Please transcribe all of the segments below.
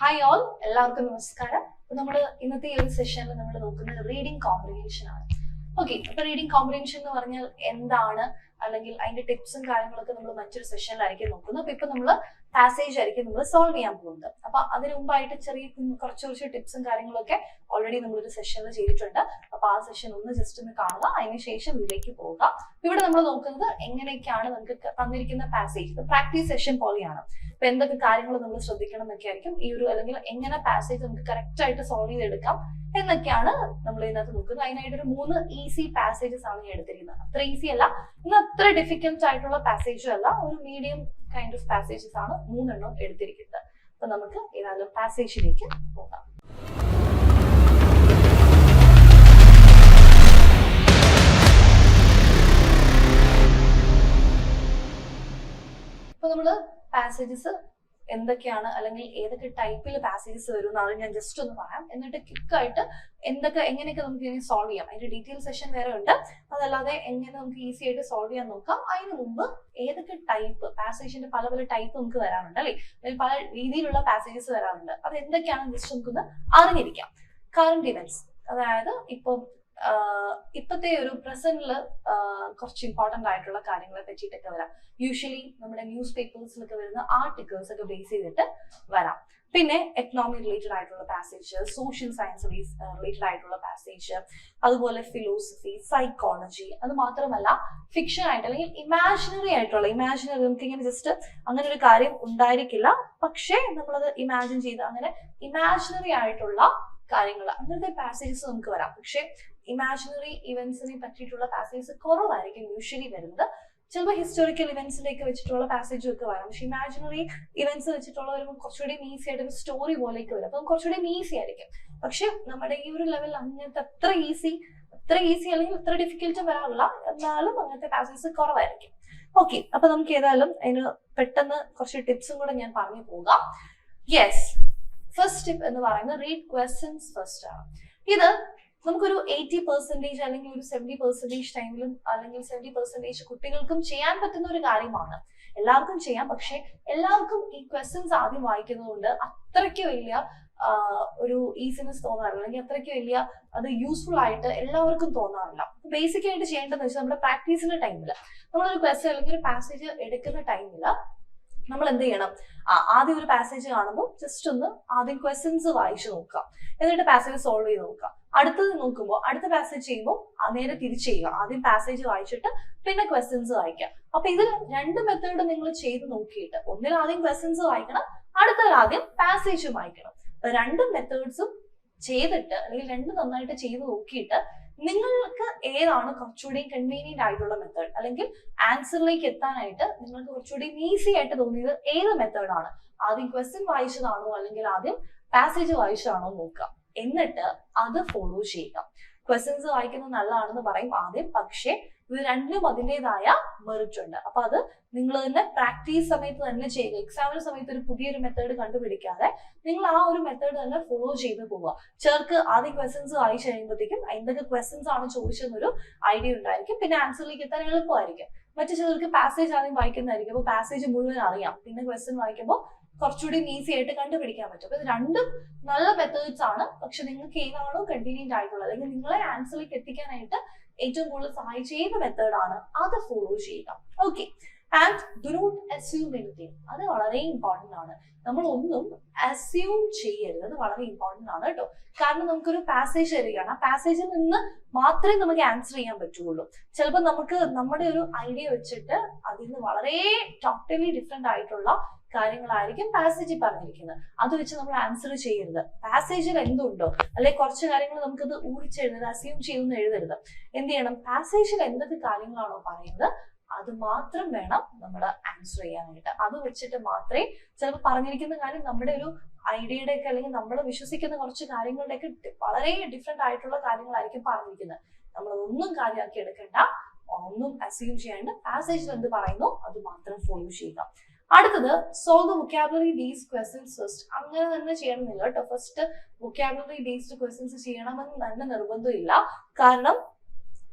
Hi all എല്ലാവർക്കും നമസ്കാരം. നമ്മൾ ഇന്നത്തെ ഈ ഒരു സെഷനിൽ നമ്മൾ നോക്കുന്നത് റീഡിംഗ് കോംപ്രിഹെൻഷൻ ആണ്. ഓക്കെ അപ്പൊ റീഡിംഗ് കോംപ്രിഹെൻഷൻ എന്ന് പറഞ്ഞാൽ എന്താണ്? അല്ലെങ്കിൽ അതിന്റെ ടിപ്സും കാര്യങ്ങളൊക്കെ നമ്മൾ മറ്റൊരു സെഷനിലായിരിക്കും നോക്കുന്നത്. അപ്പൊ ഇപ്പൊ നമ്മൾ പാസേജ് ആയിരിക്കും നമ്മൾ സോൾവ് ചെയ്യാൻ പോകുന്നത്. അപ്പൊ അതിന് മുമ്പായിട്ട് ചെറിയ കുറച്ച് കുറച്ച് ടിപ്സും കാര്യങ്ങളൊക്കെ ഓൾറെഡി നമ്മളൊരു സെഷനിൽ ചെയ്തിട്ടുണ്ട്. അപ്പൊ ആ സെഷൻ ഒന്ന് ജസ്റ്റ് ഒന്ന് കാണുക. അതിനുശേഷം ഇതിലേക്ക് പോവുക. ഇവിടെ നമ്മൾ നോക്കുന്നത് എങ്ങനെയൊക്കെയാണ് നമുക്ക് തന്നിരിക്കുന്ന പാസേജ് പ്രാക്ടീസ് സെഷൻ പോലെയാണ്. അപ്പൊ എന്തൊക്കെ കാര്യങ്ങൾ നമ്മൾ ശ്രദ്ധിക്കണം എന്നൊക്കെ ആയിരിക്കും. ഈ ഒരു അല്ലെങ്കിൽ എങ്ങനെ പാസേജ് നമുക്ക് കറക്റ്റ് ആയിട്ട് സോൾവ് ചെയ്തെടുക്കാം എന്നൊക്കെയാണ് നമ്മൾ ഇതിനകത്ത് നോക്കുന്നത്. അതിനായിട്ട് ഒരു മൂന്ന് ഈസി പാസേജസ് ആണ് ഞാൻ എടുത്തിരിക്കുന്നത്. അത്ര ഈസി അല്ല. ഇന്ന് അത്ര ഡിഫിക്കൽട്ട് ആയിട്ടുള്ള പാസേജും അല്ല. ഒരു മീഡിയം കൈൻഡ് ഓഫ് പാസേജസ് ആണ് മൂന്നെണ്ണം എടുത്തിരിക്കുന്നത്. അപ്പൊ നമുക്ക് ഏതായാലും പാസേജിലേക്ക് പോകാം. ഇപ്പൊ നമ്മൾ പാസേജസ് എന്തൊക്കെയാണ് അല്ലെങ്കിൽ ഏതൊക്കെ ടൈപ്പിൽ പാസേജസ് വരും എന്നാണ് ഞാൻ ജസ്റ്റ് ഒന്ന് പറയാം. എന്നിട്ട് ക്വിക്കായിട്ട് എന്തൊക്കെ എങ്ങനെയൊക്കെ നമുക്ക് ഇതിനെ സോൾവ് ചെയ്യാം. അതിന്റെ ഡീറ്റെയിൽ സെഷൻ വേറെ ഉണ്ട്. അതല്ലാതെ എങ്ങനെ നമുക്ക് ഈസി ആയിട്ട് സോൾവ് ചെയ്യാൻ നോക്കാം. അതിന് മുമ്പ് ഏതൊക്കെ ടൈപ്പ് പാസേജിന്റെ പല പല ടൈപ്പ് നമുക്ക് വരാറുണ്ട് അല്ലെ? പല രീതിയിലുള്ള പാസേജസ് വരാറുണ്ട്. അത് എന്തൊക്കെയാണെന്ന് ജസ്റ്റ് നമുക്കൊന്ന് അറിഞ്ഞിരിക്കാം. കറണ്ട് ഇവന്റ്സ് അതായത് ഇപ്പം ആഹ് ഇപ്പത്തെ ഒരു പ്രസന്റിൽ കുറച്ച് ഇമ്പോർട്ടന്റ് ആയിട്ടുള്ള കാര്യങ്ങളെ പറ്റിയിട്ടൊക്കെ വരാം. യൂഷ്വലി നമ്മുടെ ന്യൂസ് പേപ്പേഴ്സിലൊക്കെ വരുന്ന ആർട്ടിക്കിൾസ് ഒക്കെ ബേസ് ചെയ്തിട്ട് വരാം. പിന്നെ എക്കണോമി റിലേറ്റഡ് ആയിട്ടുള്ള പാസേജ് സോഷ്യൽ സയൻസ് റിലേറ്റഡ് ആയിട്ടുള്ള പാസേജ് അതുപോലെ ഫിലോസഫി സൈക്കോളജി അത് മാത്രമല്ല ഫിക്ഷൻ ആയിട്ട് അല്ലെങ്കിൽ ഇമാജിനറി ആയിട്ടുള്ള ഇമാജിനറി നമുക്ക് ഇങ്ങനെ ജസ്റ്റ് അങ്ങനെ ഒരു കാര്യം ഉണ്ടായിരിക്കില്ല. പക്ഷേ നമ്മളത് ഇമാജിൻ ചെയ്ത് അങ്ങനെ ഇമാജിനറി ആയിട്ടുള്ള കാര്യങ്ങൾ അങ്ങനത്തെ പാസേജസ് നമുക്ക് വരാം. പക്ഷേ ഇമാജിനറി ഇവന്റ്സിനെ പറ്റിയിട്ടുള്ള പാസേജസ് കുറവായിരിക്കും യൂഷ്വലി വരുന്നത്. ചിലപ്പോൾ ഹിസ്റ്റോറിക്കൽ ഇവന്റ്സിലേക്ക് വെച്ചിട്ടുള്ള പാസേജും ഒക്കെ വരാം. പക്ഷെ ഇമാജിനറി ഇവന്റ്സ് വെച്ചിട്ടുള്ള വരുമ്പോൾ കുറച്ചുകൂടി ഈസി ആയിട്ട് ഒരു സ്റ്റോറി പോലേക്ക് വരും. അപ്പം കുറച്ചുകൂടി ഈസി ആയിരിക്കും. പക്ഷെ നമ്മുടെ ഈ ഒരു ലെവലിൽ അങ്ങനത്തെ അത്ര ഈസി അത്ര ഈസി അല്ലെങ്കിൽ അത്ര ഡിഫിക്കൽട്ട് വരാറില്ല. എന്നാലും അങ്ങനത്തെ പാസേജസ് കുറവായിരിക്കും. ഓക്കെ അപ്പൊ നമുക്ക് ഏതായാലും അതിന് പെട്ടെന്ന് കുറച്ച് ടിപ്സും കൂടെ ഞാൻ പറഞ്ഞു പോകാം. യെസ് ഫസ്റ്റ് ടിപ്പ് എന്ന് പറയുന്നത് റീഡ് ക്വസ്റ്റ്യൻസ് ഫസ്റ്റ് ആണ്. ഇത് നമുക്കൊരു എയ്റ്റി പെർസെന്റേജ് അല്ലെങ്കിൽ ഒരു സെവന്റി പെർസെന്റേജ് ടൈമിലും അല്ലെങ്കിൽ സെവന്റി പെർസെന്റേജ് കുട്ടികൾക്കും ചെയ്യാൻ പറ്റുന്ന ഒരു കാര്യമാണ്. എല്ലാവർക്കും ചെയ്യാം. പക്ഷെ എല്ലാവർക്കും ഈ ക്വസ്റ്റ്യൻസ് ആദ്യം വായിക്കുന്നതുകൊണ്ട് അത്രയ്ക്ക് വലിയ ഒരു ഈസിനെസ് തോന്നാറില്ല. അല്ലെങ്കിൽ അത്രയ്ക്ക് വലിയ അത് യൂസ്ഫുൾ ആയിട്ട് എല്ലാവർക്കും തോന്നാറില്ല. ബേസിക് ആയിട്ട് ചെയ്യേണ്ടതെന്ന് വെച്ചാൽ നമ്മുടെ പ്രാക്ടീസിന്റെ ടൈമിൽ നമ്മളൊരു ക്വസ്റ്റ്യൻ അല്ലെങ്കിൽ ഒരു പാസേജ് എടുക്കുന്ന ടൈമിൽ നമ്മൾ എന്ത് ചെയ്യണം? ആ ആദ്യം ഒരു പാസേജ് കാണുമ്പോൾ ജസ്റ്റ് ഒന്ന് ആദ്യം ക്വസ്റ്റ്യൻസ് വായിച്ചു നോക്കാം എന്നിട്ട് പാസേജ് സോൾവ് ചെയ്ത് നോക്കാം അടുത്തത് നോക്കുമ്പോൾ അടുത്ത പാസേജ് ചെയ്യുമ്പോൾ നേരെ തിരിച്ച് ചെയ്യുക. ആദ്യം പാസേജ് വായിച്ചിട്ട് പിന്നെ ക്വസ്റ്റ്യൻസ് വായിക്കാം അപ്പൊ ഇതിൽ രണ്ട് മെത്തേഡ് നിങ്ങൾ ചെയ്ത് നോക്കിയിട്ട് ഒന്നിൽ ആദ്യം ക്വസ്റ്റ്യൻസ് വായിക്കണം അടുത്തതിൽ ആദ്യം പാസേജ് വായിക്കണം. രണ്ട് മെത്തേഡ്സും ചെയ്തിട്ട് അല്ലെങ്കിൽ രണ്ട് നന്നായിട്ട് ചെയ്ത് നോക്കിയിട്ട് നിങ്ങൾക്ക് ഏതാണ് കുറച്ചുകൂടി കൺവീനിയന്റ് ആയിട്ടുള്ള മെത്തേഡ് അല്ലെങ്കിൽ ആൻസറിലേക്ക് എത്താനായിട്ട് നിങ്ങൾക്ക് കുറച്ചുകൂടി ഈസി ആയിട്ട് തോന്നിയത് ഏത് മെത്തേഡ് ആണ്? ആദ്യം ക്വസ്റ്റ്യൻ വായിച്ചതാണോ? അല്ലെങ്കിൽ ആദ്യം പാസേജ് വായിച്ചതാണോ നോക്കുക. എന്നിട്ട് അത് ഫോളോ ചെയ്യുക. ക്വസ്റ്റ്യൻസ് വായിക്കുന്നത് നല്ലതാണെന്ന് പറയും. ആദ്യം പക്ഷേ ഇത് രണ്ടിനും അതിന്റെതായ മെറിറ്റ് ഉണ്ട്. അപ്പൊ അത് നിങ്ങൾ തന്നെ പ്രാക്ടീസ് സമയത്ത് തന്നെ ചെയ്യുക. എക്സാമിന് സമയത്ത് ഒരു പുതിയൊരു മെത്തേഡ് കണ്ടുപിടിക്കാതെ നിങ്ങൾ ആ ഒരു മെത്തേഡ് തന്നെ ഫോളോ ചെയ്ത് പോവുക. ചേർക്ക് ആദ്യം ക്വസ്റ്റ്യൻസ് വായിച്ചു കഴിയുമ്പോഴത്തേക്കും എന്തൊക്കെ ക്വസ്റ്റ്യൻസ് ആണ് ചോദിച്ചതെന്നൊരു ഐഡിയ ഉണ്ടായിരിക്കും. പിന്നെ ആൻസറിലേക്ക് എത്താൻ എളുപ്പമായിരിക്കും. മറ്റു ചിലർക്ക് പാസേജ് ആദ്യം വായിക്കുന്നതായിരിക്കും. അപ്പൊ പാസേജ് മുഴുവൻ അറിയാം. പിന്നെ ക്വസ്റ്റ്യൻ വായിക്കുമ്പോൾ കുറച്ചുകൂടി ഈസി ആയിട്ട് കണ്ടുപിടിക്കാൻ പറ്റും. അപ്പൊ രണ്ടും നല്ല മെത്തേഡ്സ് ആണ്. പക്ഷെ നിങ്ങൾക്ക് ഏതാണോ കൺവീനിയന്റ് ആയിട്ടുള്ളത്. അല്ലെങ്കിൽ നിങ്ങളെ ആൻസറിലേക്ക് എത്തിക്കാനായിട്ട് ഏറ്റവും കൂടുതൽ സഹായിച്ച ഏത് മെത്തേഡാണ് അത് ഫോളോ ചെയ്യുക. Okay and do not assume anything അത് വളരെ ഇമ്പോർട്ടന്റ് ആണ്. നമ്മൾ ഒന്നും അസ്യൂം ചെയ്യരുത്. അത് വളരെ ഇമ്പോർട്ടന്റ് ആണ് കേട്ടോ. കാരണം നമുക്കൊരു പാസേജ് തരികയാണ് ആ പാസേജിൽ നിന്ന് മാത്രമേ നമുക്ക് ആൻസർ ചെയ്യാൻ പറ്റുള്ളൂ. ചിലപ്പോൾ നമുക്ക് നമ്മുടെ ഒരു ഐഡിയ വെച്ചിട്ട് അതിൽ നിന്ന് വളരെ ടോട്ടലി ഡിഫറെന്റ് ആയിട്ടുള്ള കാര്യങ്ങളായിരിക്കും പാസേജിൽ പറഞ്ഞിരിക്കുന്നത്. അത് വെച്ച് നമ്മൾ ആൻസർ ചെയ്യരുത്. പാസേജിൽ എന്തുണ്ടോ? അല്ലെ കുറച്ച് കാര്യങ്ങൾ നമുക്കത് ഊഹിച്ചെഴുതരുത് അസ്യൂം ചെയ്യുന്ന എഴുതരുത്. എന്ത് ചെയ്യണം? പാസേജിൽ എന്തൊക്കെ കാര്യങ്ങളാണോ പറയുന്നത് അത് മാത്രം വേണം നമ്മൾ ആൻസർ ചെയ്യാനായിട്ട്. അത് വെച്ചിട്ട് മാത്രമേ ചിലപ്പോൾ പറഞ്ഞിരിക്കുന്ന കാര്യം നമ്മുടെ ഒരു ഐഡിയയുടെ ഒക്കെ അല്ലെങ്കിൽ നമ്മൾ വിശ്വസിക്കുന്ന കുറച്ച് കാര്യങ്ങളുടെ ഒക്കെ വളരെ ഡിഫറെന്റ് ആയിട്ടുള്ള കാര്യങ്ങളായിരിക്കും പറഞ്ഞിരിക്കുന്നത്. നമ്മൾ ഒന്നും കാര്യമാക്കി എടുക്കേണ്ട. ഒന്നും അസ്യൂം ചെയ്യാണ്ട് പാസേജിൽ എന്ത് പറയുന്നു അത് മാത്രം ഫോളോ ചെയ്യുക. അടുത്തത് solve the vocabulary based questions first അങ്ങനെ തന്നെ ചെയ്യണമെന്നില്ല കേട്ടോ. ഫസ്റ്റ് വൊക്കാബുലറി ബേസ്ഡ് ക്വസ്റ്റ്യൻസ് ചെയ്യണമെന്ന് തന്നെ നിർബന്ധമില്ല. കാരണം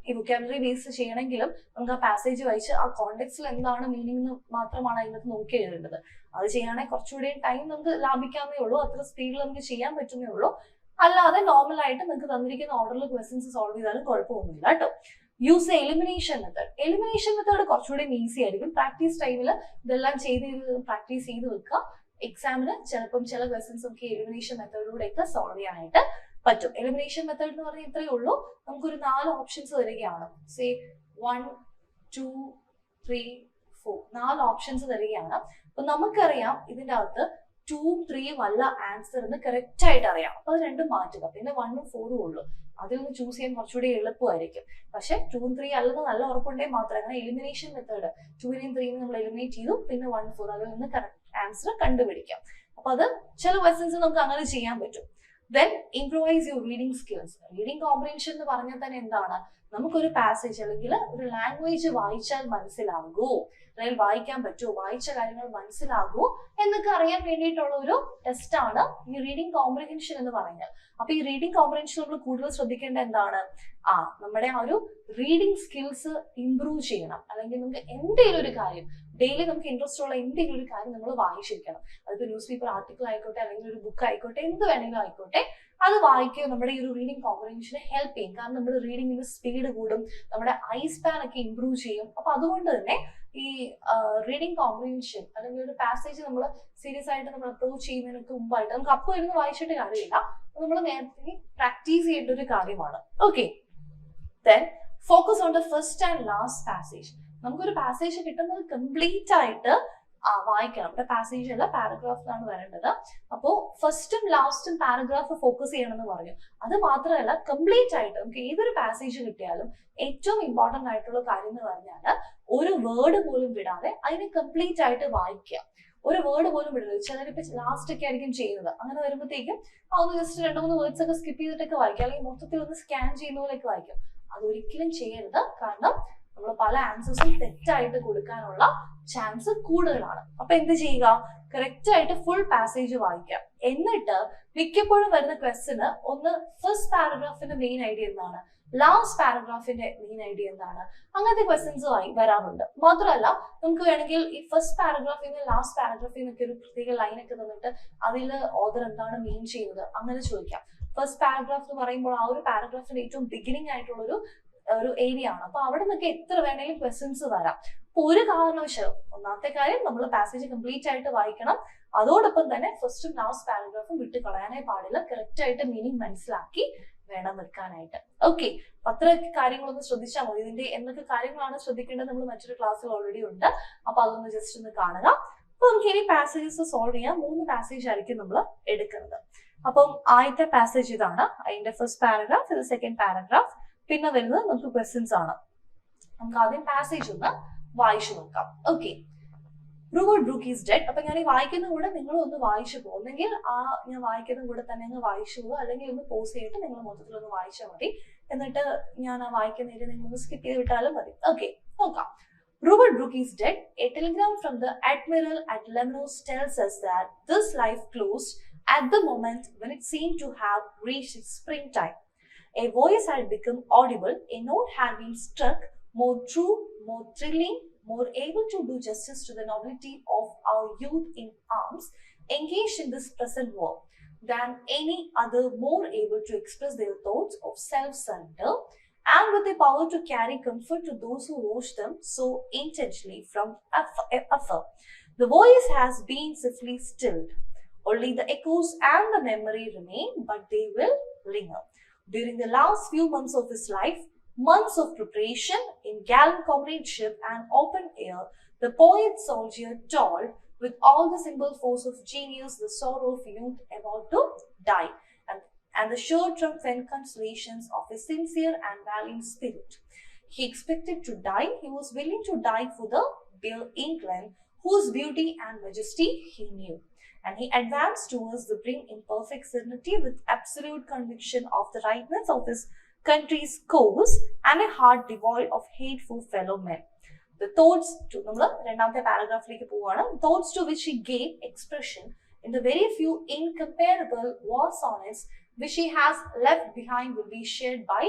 ഈ വൊക്കാബുലറി ബേസ് ചെയ്യണമെങ്കിലും നമുക്ക് ആ പാസേജ് വായിച്ച് ആ കോണ്ടെക്സ്റ്റിൽ എന്താണ് മീനിങ് മാത്രമാണ് അതിനകത്ത് നോക്കി എഴുതേണ്ടത്. അത് ചെയ്യുകയാണെങ്കിൽ കുറച്ചുകൂടി ടൈം നമുക്ക് ലാഭിക്കാവുന്നേ ഉള്ളൂ. അത്ര സ്പീഡിൽ നമുക്ക് ചെയ്യാൻ പറ്റുന്നേ ഉള്ളൂ. അല്ലാതെ നോർമൽ ആയിട്ട് നിങ്ങൾക്ക് തന്നിരിക്കുന്ന ഓർഡറിൽ ക്വസ്റ്റ്യൻസ് സോൾവ് ചെയ്താലും കുഴപ്പമൊന്നുമില്ല കേട്ടോ. Use elimination method elimination method കുറച്ചുകൂടി ഈസി ആയിരിക്കും. പ്രാക്ടീസ് ടൈമിൽ ഇതെല്ലാം ചെയ്ത് പ്രാക്ടീസ് ചെയ്ത് വെക്കുക. എക്സാമിന് ചിലപ്പം ചില ക്വസ്റ്റൻസ് ഒക്കെ എലിമിനേഷൻ മെത്തേഡിലൂടെയൊക്കെ സോൾവ് ചെയ്യാനായിട്ട് പറ്റും. എലിമിനേഷൻ മെത്തേഡ് എന്ന് പറഞ്ഞാൽ ഇത്രയേ ഉള്ളൂ. നമുക്കൊരു നാല് ഓപ്ഷൻസ് തരികയാണ്. Say one two three four നാല് ഓപ്ഷൻസ് തരികയാണ്. അപ്പൊ നമുക്കറിയാം ഇതിന്റെ അകത്ത് ടൂവും ത്രീയും അല്ല ആൻസർ എന്ന് കറക്റ്റ് ആയിട്ട് അറിയാം. അപ്പൊ അത് രണ്ടും മാറ്റുക. പിന്നെ വണ്ണും ഫോറും ഉള്ളൂ. അതിൽ നിന്ന് ചൂസ് ചെയ്യാൻ കുറച്ചുകൂടി എളുപ്പമായിരിക്കും. പക്ഷെ ടൂ ത്രീ അല്ലെന്ന് നല്ല ഉറപ്പുണ്ടെങ്കിൽ മാത്രം അങ്ങനെ എലിമിനേഷൻ മെത്തേഡ് ടൂവിനെയും ത്രീനെയും നമ്മൾ എലിമിനേറ്റ് ചെയ്തു. പിന്നെ വൺ ഫോർ അതിൽ നിന്ന് ആൻസർ കണ്ടുപിടിക്കാം. അപ്പൊ അത് ചില ക്വസ്റ്റ്യൻസ് നമുക്ക് അങ്ങനെ ചെയ്യാൻ പറ്റും. Then improvise your reading skills reading comprehension എന്ന് പറഞ്ഞാൽ തന്നെ എന്താണ്? നമുക്കൊരു പാസേജ് അല്ലെങ്കിൽ ഒരു ലാംഗ്വേജ് വായിച്ചാൽ മനസ്സിലാകൂ. അല്ലെങ്കിൽ വായിക്കാൻ പറ്റുമോ വായിച്ച കാര്യങ്ങൾ മനസ്സിലാകുമോ എന്നൊക്കെ അറിയാൻ വേണ്ടിയിട്ടുള്ള ഒരു ടെസ്റ്റ് ആണ് ഈ റീഡിംഗ് കോമ്പ്രിഹെൻഷൻ എന്ന് പറയുന്നത്. അപ്പൊ ഈ റീഡിംഗ് കോമ്പ്രിഹെൻഷൻ നമ്മൾ കൂടുതൽ ശ്രദ്ധിക്കേണ്ട എന്താണ്? ആ നമ്മുടെ ആ ഒരു റീഡിംഗ് സ്കിൽസ് ഇംപ്രൂവ് ചെയ്യണം. അല്ലെങ്കിൽ നമുക്ക് എന്തെങ്കിലും ഒരു കാര്യം ഡെയിലി നമുക്ക് ഇൻട്രസ്റ്റ് ഉള്ള എന്തെങ്കിലും ഒരു കാര്യം നമ്മൾ വായിച്ചിരിക്കണം അതിപ്പോ ന്യൂസ് പേപ്പർ ആർട്ടിക്കിൾ ആയിക്കോട്ടെ അല്ലെങ്കിൽ ഒരു ബുക്ക് ആയിക്കോട്ടെ എന്ത് വേണമെങ്കിലും ആയിക്കോട്ടെ അത് വായിക്കുക നമ്മുടെ ഈ ഒരു റീഡിംഗ് കോമ്പ്രിഹെൻഷനെ ഹെൽപ്പ് ചെയ്യും. കാരണം നമ്മുടെ റീഡിങ്ങിന്റെ സ്പീഡ് കൂടും നമ്മുടെ ഐ സ്പാൻ ഒക്കെ ഇംപ്രൂവ് ചെയ്യും. അപ്പൊ അതുകൊണ്ട് തന്നെ ഈ റീഡിംഗ് കോമ്പ്രിഹെൻഷൻ അല്ലെങ്കിൽ ഒരു പാസേജ് നമ്മൾ സീരിയസ് ആയിട്ട് നമ്മൾ അപ്രോച്ച് ചെയ്യുന്നതിനൊക്കെ മുമ്പായിട്ട് നമുക്ക് അപ്പോൾ ഇരുന്ന് വായിച്ചിട്ട് കാര്യമില്ല. നമ്മൾ നേരത്തെ പ്രാക്ടീസ് ചെയ്യേണ്ട ഒരു കാര്യമാണ്. Okay then focus on the first and last passage നമുക്കൊരു പാസേജ് കിട്ടുന്നത് കംപ്ലീറ്റ് ആയിട്ട് വായിക്കണം. ഇവിടെ പാസേജ് അല്ല പാരഗ്രാഫിലാണ് വരേണ്ടത്. അപ്പോ ഫസ്റ്റും ലാസ്റ്റും പാരഗ്രാഫ് ഫോക്കസ് ചെയ്യണം എന്ന് പറഞ്ഞു. അത് മാത്രമല്ല കംപ്ലീറ്റ് ആയിട്ട് നമുക്ക് ഏതൊരു പാസേജ് കിട്ടിയാലും ഏറ്റവും ഇമ്പോർട്ടന്റ് ആയിട്ടുള്ള കാര്യം എന്ന് പറഞ്ഞാൽ ഒരു വേർഡ് പോലും വിടാതെ അതിനെ കംപ്ലീറ്റ് ആയിട്ട് വായിക്കുക. ഒരു വേർഡ് പോലും വിടരുത്. ചിലരിപ്പോ ലാസ്റ്റ് ഒക്കെ ആയിരിക്കും ചെയ്യുന്നത്. അങ്ങനെ വരുമ്പോഴത്തേക്കും ആ ഒന്ന് ജസ്റ്റ് രണ്ട് മൂന്ന് വേർഡ്സ് ഒക്കെ സ്കിപ്പ് ചെയ്തിട്ടൊക്കെ വായിക്കുക. അല്ലെങ്കിൽ മൊത്തത്തിൽ ഒന്ന് സ്കാൻ ചെയ്യുന്ന പോലെയൊക്കെ വായിക്കും അതൊരിക്കലും ചെയ്യരുത്. കാരണം നമ്മൾ പല ആൻസേഴ്സും തെറ്റായിട്ട് കൊടുക്കാനുള്ള ചാൻസ് കൂടുതലാണ്. അപ്പൊ എന്ത് ചെയ്യുക? കറക്റ്റ് ആയിട്ട് ഫുൾ പാസേജ് വായിക്കാം എന്നിട്ട് മിക്കപ്പോഴും വരുന്ന ക്വസ്റ്റിന് ഒന്ന് ഫസ്റ്റ് പാരഗ്രാഫിന്റെ മെയിൻ ഐഡിയ എന്താണ്? ലാസ്റ്റ് പാരഗ്രാഫിന്റെ മെയിൻ ഐഡിയ എന്താണ്? അങ്ങനത്തെ ക്വസ്റ്റ്യൻസ് വരാറുണ്ട്. മാത്രമല്ല നമുക്ക് വേണമെങ്കിൽ ഈ ഫസ്റ്റ് പാരഗ്രാഫിൽ നിന്ന് ലാസ്റ്റ് പാരഗ്രാഫിൽ നിന്നൊക്കെ ഒരു പ്രത്യേക ലൈനൊക്കെ തന്നിട്ട് അതിൽ ഓദർ എന്താണ് മീൻ ചെയ്യുന്നത്? അങ്ങനെ ചോദിക്കാം. ഫസ്റ്റ് പാരഗ്രാഫ് എന്ന് പറയുമ്പോൾ ആ ഒരു പാരഗ്രാഫിന്റെ ഏറ്റവും ബിഗിനിങ് ആയിട്ടുള്ള ഒരു ഒരു ഏരിയ ആണ്. അപ്പൊ അവിടെ നിന്നൊക്കെ എത്ര വേണേലും ക്വസ്റ്റ്യൻസ് വരാം. അപ്പൊ ഒരു കാരണവശാലും ഒന്നാമത്തെ കാര്യം നമ്മൾ പാസേജ് കംപ്ലീറ്റ് ആയിട്ട് വായിക്കണം. അതോടൊപ്പം തന്നെ ഫസ്റ്റും ലാസ്റ്റ് പാരഗ്രാഫും വിട്ട് കളയാനേ പാടില്ല. കറക്റ്റ് ആയിട്ട് മീനിങ് മനസ്സിലാക്കി വേണം വെക്കാനായിട്ട് ഓക്കെ അത്ര കാര്യങ്ങളൊന്ന് ശ്രദ്ധിച്ചാൽ മതി. ഇതിന്റെ എന്തൊക്കെ കാര്യങ്ങളാണ് ശ്രദ്ധിക്കേണ്ടത് നമ്മൾ മറ്റൊരു ക്ലാസ്സിൽ ഓൾറെഡി ഉണ്ട്. അപ്പൊ അതൊന്ന് ജസ്റ്റ് ഒന്ന് കാണുക. അപ്പൊ നമുക്ക് ഇനി പാസേജസ് സോൾവ് ചെയ്യാം. മൂന്ന് പാസേജ് ആയിരിക്കും നമ്മൾ എടുക്കുന്നത്. അപ്പം ആദ്യത്തെ പാസേജ് ഇതാണ്. അതിന്റെ ഫസ്റ്റ് പാരഗ്രാഫ് ഇത് സെക്കൻഡ് പാരഗ്രാഫ് പിന്നെ വരുന്നത് നമുക്ക് ക്വസ്റ്റ്യൻസ് ആണ്. നമുക്ക് ആദ്യം പാസേജ് ഒന്ന് വായിച്ചു നോക്കാം. Okay Rupert Brooke is dead അപ്പൊ ഞാൻ ഈ വായിക്കുന്ന കൂടെ നിങ്ങൾ ഒന്ന് വായിച്ചു പോകും ഒന്നെങ്കിൽ ആ ഞാൻ വായിക്കുന്ന കൂടെ തന്നെ അങ്ങ് വായിച്ചു പോകും അല്ലെങ്കിൽ ഒന്ന് പോസ് ചെയ്തിട്ട് നിങ്ങൾ മൊത്തത്തിൽ ഒന്ന് വായിച്ചാൽ മതി. എന്നിട്ട് ഞാൻ ആ വായിക്കുന്ന ഏരിയ നിങ്ങൾ ഒന്ന് സ്കിപ്പ് ചെയ്ത് വിട്ടാലും മതി. ഓക്കെ നോക്കാം. Robert Brooke dead a telegram from the admiral at at Lemnos tells that that life life at the the when it it to have reached its springtime. A voice had become audible, a note had been struck, more true, more thrilling, more able to do justice to the nobility of our youth in arms, engaged in this present war, than any other more able to express their thoughts of self surrender and with the power to carry comfort to those who watch them so intensely from eh, afar. The voice has been swiftly stilled. Only the echoes and the memory remain, but they will linger. During the last few months of his life, months of preparation in gallant comradeship and open air, the poet soldier toiled with all the simple force of genius, the sorrow of youth about to die, and, and the sure triumphant consolations of his sincere and valiant spirit. He expected to die, he was willing to die for the dear England, whose beauty and majesty he knew and he advanced towards the brink in perfect certainty with absolute conviction of the rightness of his country's cause and a heart devoid of hateful fellow men. The thoughts to നമ്മൾ രണ്ടാമത്തെ പാരഗ്രാഫിലേക്ക് പോവുകയാണ് thoughts to which he gave expression in the very few incomparable war sonnets which he has left behind will be shared by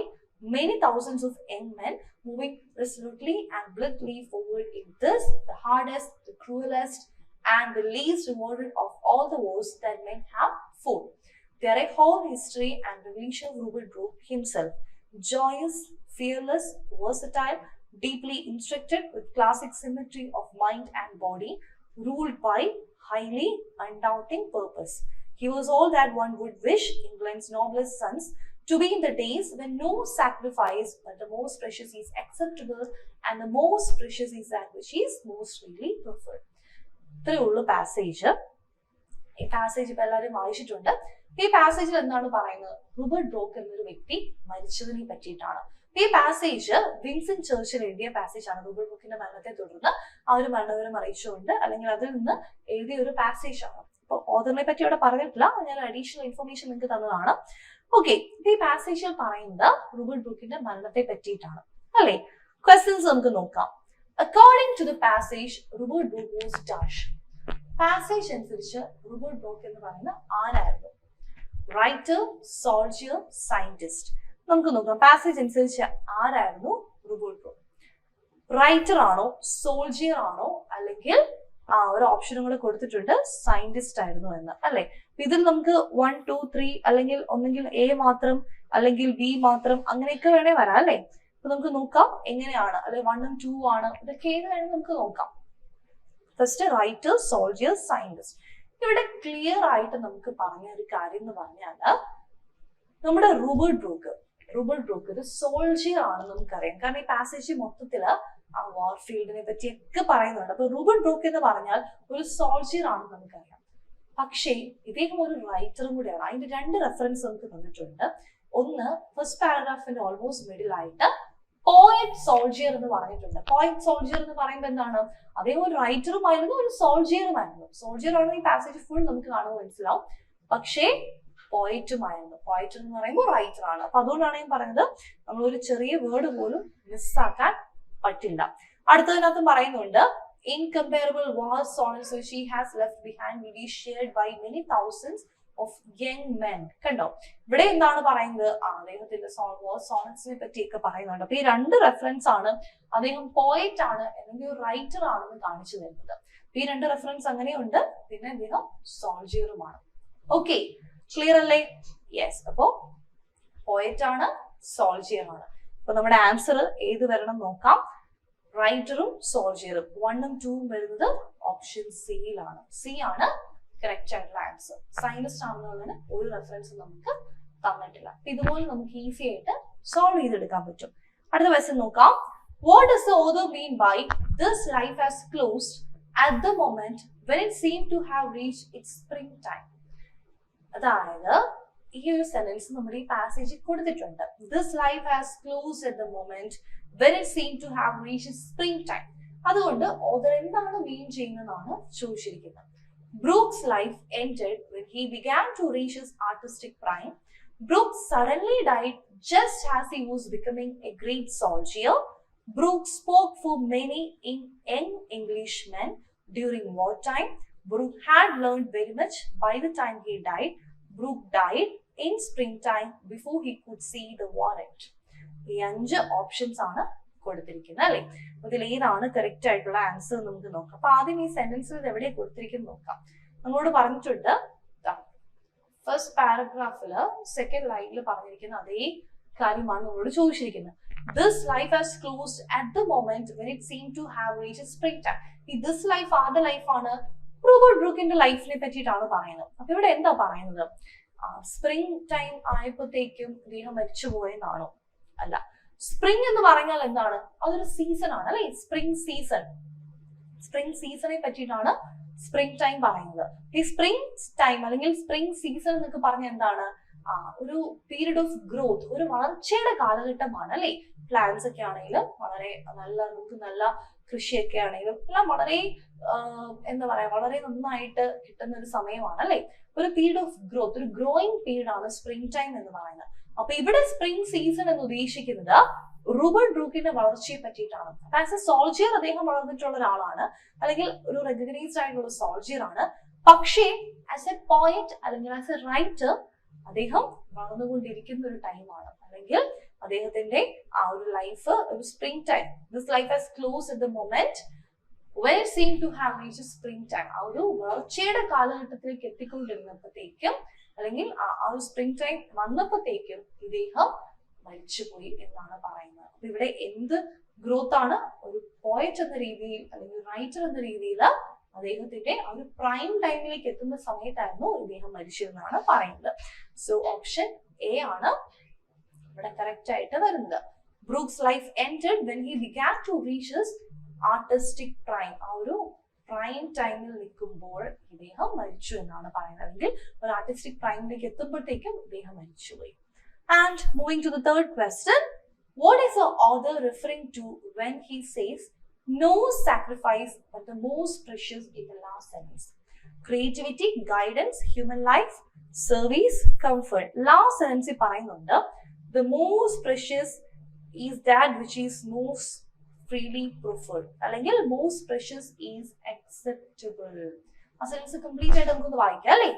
many thousands of young men moving resolutely and blithely forward in this, the hardest, the cruelest, and the least rewarded of all the wars that men have fought. They are a whole history and revelation of Rupert himself. Joyous, fearless, versatile, deeply instructed with classic symmetry of mind and body, ruled by highly undoubting purpose. He was all that one would wish England's noblest sons to be in the days when no sacrifice but the most precious is acceptable and the most precious is that which is most really preferred. ഇത്രയേ ഉള്ളൂ passage ഈ passage ഇപ്പൊ എല്ലാവരും വായിച്ചിട്ടുണ്ട്. ഈ പാസേജിൽ എന്താണ് പറയുന്നത്? റൂബർട്ട് ബ്രോക്ക് എന്നൊരു വ്യക്തി മരിച്ചതിനെ പറ്റിയിട്ടാണ്. ഈ പാസേജ് വിൻസെന്റ് ചേർച്ചിൽ എഴുതിയ പാസേജ് ആണ്. റൂബർട്ട് ബ്രോക്കിന്റെ മരണത്തെ തുടർന്ന് ആ ഒരു മരണവിവരം അറിയിച്ചുകൊണ്ട് അല്ലെങ്കിൽ അതിൽ നിന്ന് എഴുതിയ ഒരു പാസേജ് ആണ്. അപ്പൊ ഓതറിനെ പറ്റി അവിടെ പറഞ്ഞിട്ടില്ല. ഞാൻ അഡീഷണൽ ഇൻഫർമേഷൻ നിങ്ങൾക്ക് തന്നതാണ്. ഓക്കെ ഈ പാസേജിൽ പറയുന്നത് റൂബർട്ട് ബ്രോക്കിന്റെ മരണത്തെ പറ്റിയിട്ടാണ്. അല്ലെ? ക്വസ്റ്റ്യൻസ് നമുക്ക് നോക്കാം. According to the passage Rupert Brooke was dash passage അനുസരിച്ച് റൂബർട്ട് ബ്രൂക്ക് എന്ന് പറയുന്ന ആരായിരുന്നു? റൈറ്റർ സോൾജിയർ സയന്റിസ്റ്റ് നമുക്ക് നോക്കാം. പാസേജ് അനുസരിച്ച് ആരായിരുന്നു റൂബർട്ട് ബ്രൂക്ക് റൈറ്റർ ആണോ സോൾജിയർ ആണോ അല്ലെങ്കിൽ ആ ഒരു ഓപ്ഷനും കൂടെ കൊടുത്തിട്ടുണ്ട് സയന്റിസ്റ്റ് ആയിരുന്നു എന്ന് അല്ലെ? ഇതിൽ നമുക്ക് വൺ ടു ത്രീ അല്ലെങ്കിൽ ഒന്നെങ്കിൽ എ മാത്രം അല്ലെങ്കിൽ ബി മാത്രം അങ്ങനെയൊക്കെ വേണേ വരാം അല്ലെ? അപ്പൊ നമുക്ക് നോക്കാം എങ്ങനെയാണ് അല്ലെ വണ്ണും ടു ആണ്. ഇതൊക്കെ ഏത് വേണമെങ്കിൽ നമുക്ക് നോക്കാം. ഫസ്റ്റ് റൈറ്റർ സോൾജിയേഴ്സ് സയന്റിസ്റ്റ് ഇവിടെ ക്ലിയർ ആയിട്ട് നമുക്ക് പറഞ്ഞ ഒരു കാര്യം എന്ന് പറഞ്ഞാൽ നമ്മുടെ റൂബർട്ട് ബ്രൂക്ക് റൂബർട്ട് ബ്രൂക്ക് ഒരു സോൾജിയർ ആണെന്ന് നമുക്കറിയാം. കാരണം ഈ പാസേജ് മൊത്തത്തിൽ ആ വാർഫീൽഡിനെ പറ്റിയൊക്കെ പറയുന്നുണ്ട്. അപ്പൊ റൂബർട്ട് ബ്രൂക്ക് എന്ന് പറഞ്ഞാൽ ഒരു സോൾജിയർ ആണെന്ന് നമുക്കറിയാം. പക്ഷേ ഇദ്ദേഹം ഒരു റൈറ്ററും കൂടിയാണ്. അതിന്റെ രണ്ട് റെഫറൻസ് നമുക്ക് തന്നിട്ടുണ്ട്. ഒന്ന് ഫസ്റ്റ് പാരഗ്രാഫിന്റെ ഓൾമോസ്റ്റ് മിഡിൽ ആയിട്ട് പോയറ്റ് സോൾജിയർ എന്ന് പറഞ്ഞിട്ടുണ്ട്. പോയറ്റ് സോൾജിയർ എന്ന് പറയുമ്പോൾ എന്താണ്? അദ്ദേഹം ഒരു റൈറ്ററുമായിരുന്നു ഒരു സോൾജിയറുമായിരുന്നു സോൾജിയർ ആണ് ഈ പാസേജ് ഫുൾ നമുക്ക് കാണുമ്പോൾ മനസ്സിലാവും. പക്ഷേ പോയറ്റുമായിരുന്നു പോയറ്റ് എന്ന് പറയുമ്പോൾ റൈറ്റർ ആണ്. അപ്പൊ അതുകൊണ്ടാണ് ഞാൻ പറയുന്നത് നമ്മൾ ഒരു ചെറിയ വേർഡ് പോലും മിസ്സാക്കാൻ പറ്റില്ല. അടുത്തതിനകത്ത് പറയുന്നുണ്ട് incomparable was on she has left will be shared by many young men കണ്ടോ? ഇവിടെ എന്താണ് പറയുന്നത്? അദ്ദേഹത്തിന്റെ സോണറ്റ്സിനെ പറ്റിയൊക്കെ പറയുന്നുണ്ട്. അപ്പൊ ഈ രണ്ട് റെഫറൻസ് ആണ് അദ്ദേഹം പോയറ്റ് ആണ് അല്ലെങ്കിൽ റൈറ്റർ ആണെന്ന് കാണിച്ചു തരുന്നത്. ഈ രണ്ട് റെഫറൻസ് അങ്ങനെയുണ്ട്. പിന്നെ അദ്ദേഹം സോൾജിയറുമാണ് ഓക്കെ ക്ലിയർ അല്ലേ? യെസ് അപ്പോ പോയറ്റ് ആണ് സോൾജിയർ ആണ്. അപ്പൊ നമ്മുടെ ആൻസർ ഏത് വരണം നോക്കാം. റൈറ്ററും സോൾജിയറും വണ്ണും ടൂവും വരുന്നത് ഓപ്ഷൻ സിയിലാണ് സി ആണ് കറക്റ്റ് ആയിട്ടുള്ള ആൻസർ സയന്റിസ്റ്റ് ആണെന്നുള്ളതിന് ഒരു റെഫറൻസ് നമുക്ക് തന്നിട്ടില്ല. അപ്പൊ ഇതുപോലെ നമുക്ക് ഈസി ആയിട്ട് സോൾവ് ചെയ്തെടുക്കാൻ പറ്റും. അടുത്ത ക്വസ്റ്റ്യൻ നോക്കാം. What is the mean by this life has closed at the moment when it seem to have reach it spring time അതായത് ഈ ഒരു സെന്റൻസ് നമ്മുടെ ഈ പാസേജിൽ കൊടുത്തിട്ടുണ്ട്. This life has close at the moment when it seem to have reach spring time അതുകൊണ്ട് author എന്താണ് mean ചെയ്യുന്നതാണ് ചോദിച്ചിരിക്കുന്നത്. Brooks life ended when he began to reach his artistic prime Brooks suddenly died just as he was becoming a great soldier Brooke spoke for many in young Englishmen during wartime. Brooke had learned very much by the time he died. Brooke died in springtime before he could see the warrant. ഈ അഞ്ച് options ആണ് കൊടുത്തിരിക്കുന്നത് അല്ലെ? ഇതിൽ ഏതാണ് correct ആയിട്ടുള്ള answer നമുക്ക് നോക്കാം. അപ്പൊ ആദ്യം ഈ സെന്റൻസിൽ എവിടെ കൊടുത്തിരിക്കുന്നത് നോക്കാം. നമ്മളോട് പറഞ്ഞിട്ടുണ്ട് ഫസ്റ്റ് പാരഗ്രാഫിൽ സെക്കൻഡ് ലൈനിൽ പറഞ്ഞിരിക്കുന്ന അതേ കാര്യമാണ് നമ്മളോട് ചോദിച്ചിരിക്കുന്നത്. This life has closed at the moment when it seem to have reach spring time ഈ ദിസ് ലൈഫ് ആരുടെ ലൈഫാണ് റോബർട്ട് ബ്രൂക്കിന്റെ ലൈഫിനെ പറ്റിയിട്ടാണ് പറയുന്നത്. അപ്പൊ ഇവിടെ എന്താ പറയുന്നത്? സ്പ്രിംഗ് ടൈം ആയപ്പോഴത്തേക്കും ഇദ്ദേഹം മരിച്ചു പോയെന്നാണോ അല്ല സ്പ്രിംഗ് എന്ന് പറഞ്ഞാൽ എന്താണ്? അതൊരു സീസൺ ആണ് അല്ലെ? സ്പ്രിംഗ് സീസൺ സ്പ്രിംഗ് സീസണെ പറ്റിയിട്ടാണ് സ്പ്രിംഗ് ടൈം പറയുന്നത്. ഈ സ്പ്രിംഗ് ടൈം അല്ലെങ്കിൽ സ്പ്രിംഗ് സീസൺ എന്നൊക്കെ പറഞ്ഞ എന്താണ്? ഒരു പീരീഡ് ഓഫ് ഗ്രോത്ത് ഒരു വളർച്ചയുടെ കാലഘട്ടമാണ് അല്ലെ? പ്ലാന്റ്സ് ഒക്കെ ആണെങ്കിലും വളരെ നല്ല നമുക്ക് നല്ല കൃഷിയൊക്കെ ആണെങ്കിലും എല്ലാം വളരെ എന്താ പറയാ വളരെ നന്നായിട്ട് കിട്ടുന്ന ഒരു സമയമാണ് അല്ലെ? ഒരു പീരീഡ് ഓഫ് ഗ്രോത്ത് ഒരു ഗ്രോയിങ് പീരീഡ് ആണ് സ്പ്രിംഗ് ടൈം എന്ന് പറയുന്നത്. അപ്പൊ ഇവിടെ സ്പ്രിംഗ് സീസൺ എന്ന് ഉദ്ദേശിക്കുന്നത് റൂബൺ ഡ്രൂക്കിന്റെ വളർച്ചയെ പറ്റിയിട്ടാണ്. അപ്പൊ ആസ് എ സോൾജിയർ അദ്ദേഹം വളർന്നിട്ടുള്ള ഒരാളാണ്. അല്ലെങ്കിൽ ഒരു റെക്കഗ്നൈസ്ഡ് ആയിട്ടുള്ള സോൾജിയർ ആണ്. പക്ഷേ ആസ് എ പോയറ്റ് അല്ലെങ്കിൽ ആസ് എ റൈറ്റർ അദ്ദേഹം വളർന്നുകൊണ്ടിരിക്കുന്ന ഒരു ടൈമാണ് അല്ലെങ്കിൽ അദ്ദേഹത്തിന്റെ ആ ഒരു ലൈഫ് ഒരു spring time this life has close in the moment well seem to have reach spring time ആ ഒരു വളർച്ചയുടെ കാലഘട്ടത്തിലേക്ക് എത്തിക്കൊണ്ടിരുന്നപ്പോഴത്തേക്കും അല്ലെങ്കിൽ ആ ഒരു സ്പ്രിംഗ് ടൈം വന്നപ്പോഴത്തേക്കും ഇദ്ദേഹം മരിച്ചുപോയി എന്നാണ് പറയുന്നത്. അപ്പൊ ഇവിടെ എന്ത് ഗ്രോത്ത് ആണ്? ഒരു പോയറ്റ് എന്ന രീതിയിൽ അല്ലെങ്കിൽ റൈറ്റർ എന്ന രീതിയിൽ അദ്ദേഹത്തിന്റെ ആ ഒരു പ്രൈം ടൈമിലേക്ക് എത്തുന്ന സമയത്തായിരുന്നു ഇദ്ദേഹം മരിച്ചതെന്നാണ് പറയുന്നത്. സോ ഓപ്ഷൻ എ ആണ് ഇവിടെ കറക്റ്റ് ആയിട്ട് വരുന്നത്. Brooke's life end he began to reach artistic prime ആ ഒരു പ്രൈം ടൈമിൽ നിൽക്കുമ്പോൾ ഇദ്ദേഹം മരിച്ചു എന്നാണ് പറയുന്നത് അല്ലെങ്കിൽ ഒരു ആർട്ടിസ്റ്റിക് പ്രൈമിലേക്ക് എത്തുമ്പോഴത്തേക്കും ഇദ്ദേഹം മരിച്ചുപോയി. And moving to the third question what is the author referring to when he says no sacrifice but the most precious in the last sense creativity guidance human life service comfort last സെൻസിൽ പറയുന്നുണ്ട് the most precious is that which is most freely preferred അല്ലെങ്കിൽ most precious is acceptable ആ sense complete ആയിട്ട് നമുക്കൊന്ന് വായിക്കാം അല്ലേ?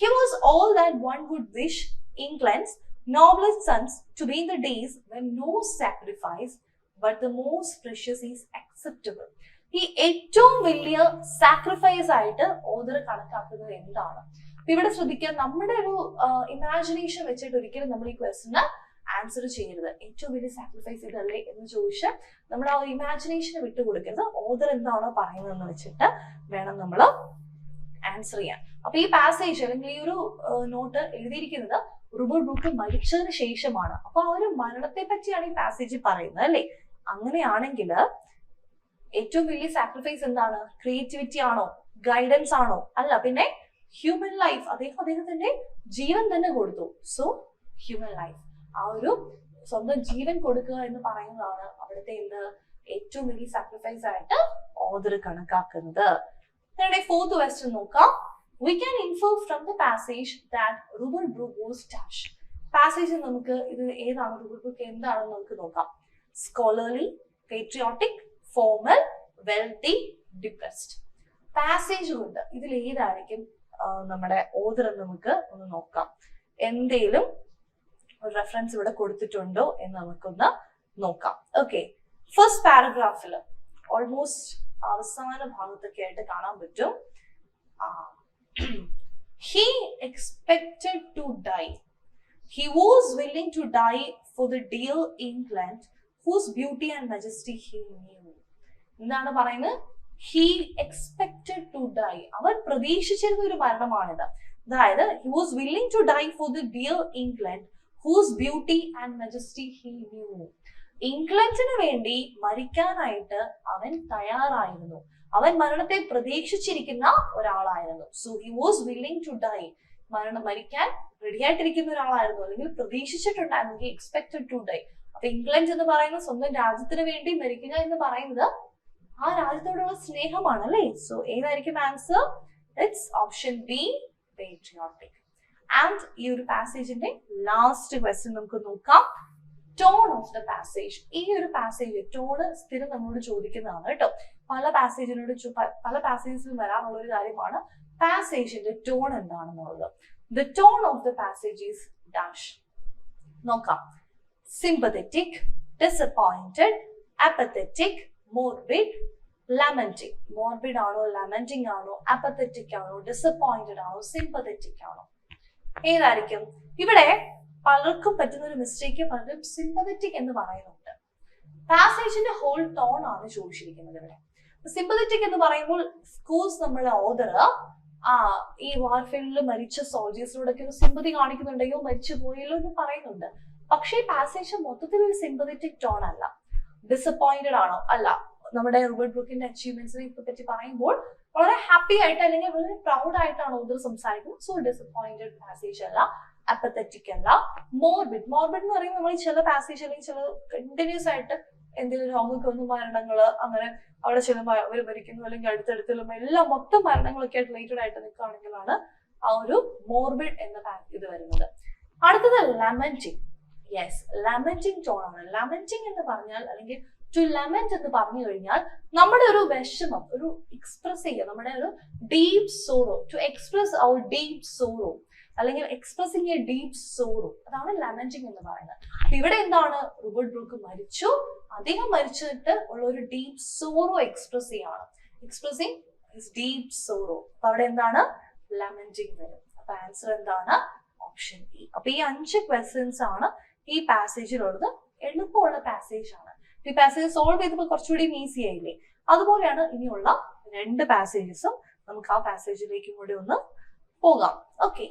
He was all that one would wish England's noblest sons to be in the days when no sacrifice but the most precious is acceptable ഈ ഏറ്റവും വലിയ sacrifice ആയിട്ട് author കണക്കാക്കുന്നത് എന്താണ്? ഇവിടെ ശ്രദ്ധിക്കുക. നമ്മുടെ ഒരു ഇമാജിനേഷൻ വെച്ചിട്ട് ഒരിക്കലും നമ്മൾ ഈ ക്വസ്റ്റിന് ആൻസർ ചെയ്യരുത്. ഏറ്റവും വലിയ സാക്രിഫൈസ് ഇതല്ലേ എന്ന് ചോദിച്ച് നമ്മൾ ആ ഇമാജിനേഷനെ വിട്ടുകൊടുക്കരുത്. ഓദർ എന്താണോ പറയുന്നതെന്ന് വെച്ചിട്ട് വേണം നമ്മൾ ആൻസർ ചെയ്യാൻ. അപ്പൊ ഈ പാസേജ് അല്ലെങ്കിൽ ഈ ഒരു നോട്ട് എഴുതിയിരിക്കുന്നത് റൂബർട്ട് ബ്രൂക്ക് മരിച്ചതിന് ശേഷമാണ്. അപ്പൊ ആ ഒരു മരണത്തെ പറ്റിയാണ് ഈ പാസേജ് പറയുന്നത് അല്ലെ? അങ്ങനെയാണെങ്കിൽ ഏറ്റവും വലിയ സാക്രിഫൈസ് എന്താണ്? ക്രിയേറ്റിവിറ്റി ആണോ? ഗൈഡൻസ് ആണോ? അല്ല പിന്നെ ഹ്യൂമൻ ലൈഫ് അദ്ദേഹം അദ്ദേഹത്തിന്റെ ജീവൻ തന്നെ കൊടുത്തു. സോ ഹ്യൂമൻ ലൈഫ് ആ ഒരു സ്വന്തം ജീവൻ കൊടുക്കുക എന്ന് പറയുന്നതാണ് അവിടുത്തെ എന്ത് ഏറ്റവും വലിയ സാക്രിഫൈസ് ആയിട്ട് ഓദർ കണക്കാക്കുന്നത്. ഫോർത്ത് ക്വസ്റ്റ്യൻ നോക്കാം. We can info from the passage that Rupert Brooke was touch passage നമുക്ക് ഇത് ഏതാണ്? റൂബർ ബ്രൂക്ക് എന്താണെന്ന് നമുക്ക് നോക്കാം. Scholarly patriotic formal wealthy depressed passage കൊണ്ട് ഇതിൽ ഏതായിരിക്കും നമ്മുടെ ഓദർ എന്ന് നമുക്ക് ഒന്ന് നോക്കാം. എന്തേലും ഒരു റെഫറൻസ് ഇവിടെ കൊടുത്തിട്ടുണ്ടോ എന്ന് നമുക്കൊന്ന് നോക്കാം. ഓക്കെ ഫസ്റ്റ് പാരഗ്രാഫിൽ ഓൾമോസ്റ്റ് അവസാന ഭാഗത്തൊക്കെ ആയിട്ട് കാണാൻ പറ്റും. He expected to die he was willing to die for the dear England whose beauty and majesty he knew എന്താണ് പറയുന്നത്? ഹി എക്സ്പെക്ടഡ് ടു ഡൈ അവർ പ്രതീക്ഷിച്ചിരുന്ന ഒരു മരണമാണിത്. അതായത് he was willing to die for the dear England whose beauty and majesty he knew ഇംഗ്ലണ്ടിന് വേണ്ടി മരിക്കാനായിട്ട് അവൻ തയ്യാറായിരുന്നു. അവൻ മരണത്തെ പ്രതീക്ഷിച്ചിരിക്കുന്ന ഒരാളായിരുന്നു. So he was willing to die മരണം മരിക്കാൻ റെഡി ആയിട്ടിരിക്കുന്ന ഒരാളായിരുന്നു. അല്ലെങ്കിൽ പ്രതീക്ഷിച്ചിട്ടുണ്ടായിരുന്നു. ഹി എക്സ്പെക്ടഡ് ടു ഡൈ അപ്പൊ ഇംഗ്ലണ്ട് എന്ന് പറയുന്നത് സ്വന്തം രാജ്യത്തിന് വേണ്ടി മരിക്കുക എന്ന് പറയുന്നത് ആ രാജ്യത്തോടുള്ള സ്നേഹമാണ് അല്ലേ സോ ഏതായിരിക്കും answer it's option B patriotic and ഈ ഒരു പാസേജിന്റെ ലാസ്റ്റ് ക്വസ്റ്റ്യൻ നമുക്ക് നോക്കാം. ടോൺ ഓഫ് ദ പാസേജ് ഈ ഒരു പാസേജ് ടോണ് സ്ഥിരം നമ്മളോട് ചോദിക്കുന്നതാണ് കേട്ടോ പല പാസേജിനോട് പല പാസേജസിലും വരാനുള്ള ഒരു കാര്യമാണ് പാസേജിന്റെ ടോൺ എന്താണെന്നുള്ളത്. The tone of the passage is dash നോക്കാം. Sympathetic disappointed apathetic morbid lamenting morbid ആണോ ലമന്റിങ് ആണോ അപ്പത്തറ്റിക് ആണോ ഡിസപ്പോയിന്റഡ് ആണോ സിമ്പതറ്റിക് ആണോ? ഏതായിരിക്കും? ഇവിടെ പലർക്കും പറ്റുന്ന ഒരു മിസ്റ്റേക്ക് പലരും സിമ്പതറ്റിക് എന്ന് പറയുന്നുണ്ട്. പാസേജിന്റെ ഹോൾ ടോൺ ആണ് ചോദിച്ചിരിക്കുന്നത് ഇവിടെ. സിമ്പതറ്റിക് എന്ന് പറയുമ്പോൾ സ്കൂൾസ് നമ്മുടെ ഓദർ ആ ഈ വാർഫീൽഡിൽ മരിച്ച സോൾജേഴ്സിനോടൊക്കെ ഒരു സിമ്പതി കാണിക്കുന്നുണ്ടെങ്കിൽ മരിച്ചു പോയല്ലോ എന്ന് പറയുന്നുണ്ട്. പക്ഷേ പാസേജ് മൊത്തത്തിൽ ഒരു സിമ്പതറ്റിക് ടോൺ അല്ല. ഡിസപ്പോയിന്റഡ് ആണോ? അല്ല. നമ്മുടെ റോബർട്ട് ബ്രൂക്കിന്റെ അച്ചീവ്മെന്റ്സിനെ പറ്റി പറയുമ്പോൾ വളരെ ഹാപ്പി ആയിട്ട് അല്ലെങ്കിൽ വളരെ പ്രൗഡ് ആയിട്ടാണ് ഓദർ സംസാരിക്കുന്നത്. സോ ഡിസപ്പോയിന്റഡ് പാസേജ് അല്ല അപ്പത്തറ്റിക് അല്ല മോർബിഡ് മോർബിഡ് എന്ന് പറയുമ്പോൾ നമ്മൾ ചില പാസേജ് അല്ലെങ്കിൽ ചില കണ്ടിന്യൂസ് ആയിട്ട് എന്തെങ്കിലും രോഗമൊക്കെ വന്നു മരണങ്ങൾ അങ്ങനെ അവിടെ ചില അവർ മരിക്കുന്നു അല്ലെങ്കിൽ അടുത്തടുത്തുള്ള എല്ലാം മൊത്തം മരണങ്ങളൊക്കെ ആയിട്ട് റിലേറ്റഡ് ആയിട്ട് നിൽക്കുകയാണെങ്കിലാണ് ആ ഒരു മോർബിഡ് എന്ന ഇത് വരുന്നത്. അടുത്തത് ലെമന്റിങ് യെസ് ലെമന്റിങ് ടോൺ ആണ്. ലെമന്റിങ് എന്ന് പറഞ്ഞാൽ അല്ലെങ്കിൽ ടു ലമെന്റ് എന്ന് പറഞ്ഞു കഴിഞ്ഞാൽ നമ്മുടെ ഒരു വിഷമം ഒരു എക്സ്പ്രസ് ചെയ്യുക നമ്മുടെ ഒരു deep sorrow to express our deep sorrow അല്ലെങ്കിൽ എക്സ്പ്രസിങ് എ ഡീപ് സോറോ അതാണ് ലെമന്റിങ് എന്ന് പറയുന്നത്. ഇവിടെ എന്താണ്? റോബർട്ട് ബ്രൂക്ക് മരിച്ചു. അദ്ദേഹം മരിച്ചിട്ട് ഉള്ള ഒരു ഡീപ് സോറോ എക്സ്പ്രസ് ചെയ്യാണ്. എക്സ്പ്രസിങ് ഡീപ് സോറോ അപ്പൊ അവിടെ എന്താണ്? ലെമന്റിങ് വരും. അപ്പൊ ആൻസർ എന്താണ്? ഓപ്ഷൻ ഇ അപ്പൊ ഈ അഞ്ച് ക്വസ്റ്റ്യൻസ് ആണ് ഈ പാസേജിലുള്ളത് എളുപ്പമുള്ള പാസേജ് ആണ്. ഈ പാസേജ് സോൾവ് ചെയ്തപ്പോൾ കുറച്ചുകൂടി ഈസി ആയില്ലേ? അതുപോലെയാണ് ഇനിയുള്ള രണ്ട് പാസേജസും നമുക്ക് ആ പാസേജിലേക്കും കൂടി ഒന്ന് പോകാം. ഓക്കെ